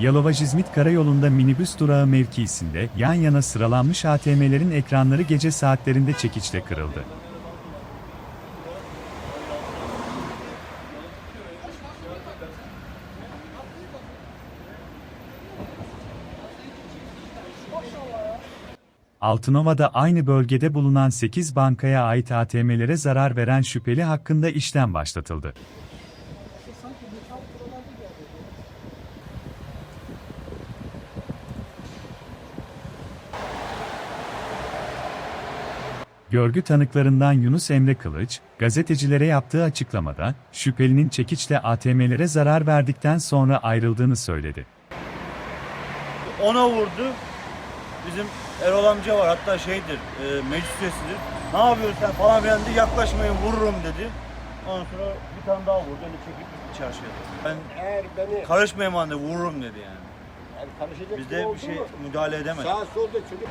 Yalova-Cizmit Karayolu'nda minibüs durağı mevkiisinde yan yana sıralanmış ATM'lerin ekranları gece saatlerinde çekiçle kırıldı. Altınova'da aynı bölgede bulunan 8 bankaya ait ATM'lere zarar veren şüpheli hakkında işlem başlatıldı. Görgü tanıklarından Yunus Emre Kılıç, gazetecilere yaptığı açıklamada, şüphelinin çekiçle ATM'lere zarar verdikten sonra ayrıldığını söyledi. Ona vurdu. Bizim Erol amca var hatta şeydir, e, meclis üyesidir. Ne yapıyorsun sen falan filan dedi, yaklaşmayın vururum dedi. Ondan sonra bir tane daha vurdu, öyle çekip gitti çarşıya. Ben Eğer beni karışmayayım anne vururum dedi yani. yani karışacak Biz de oldu bir şey mu? müdahale edemedik. Sağ solda çocuk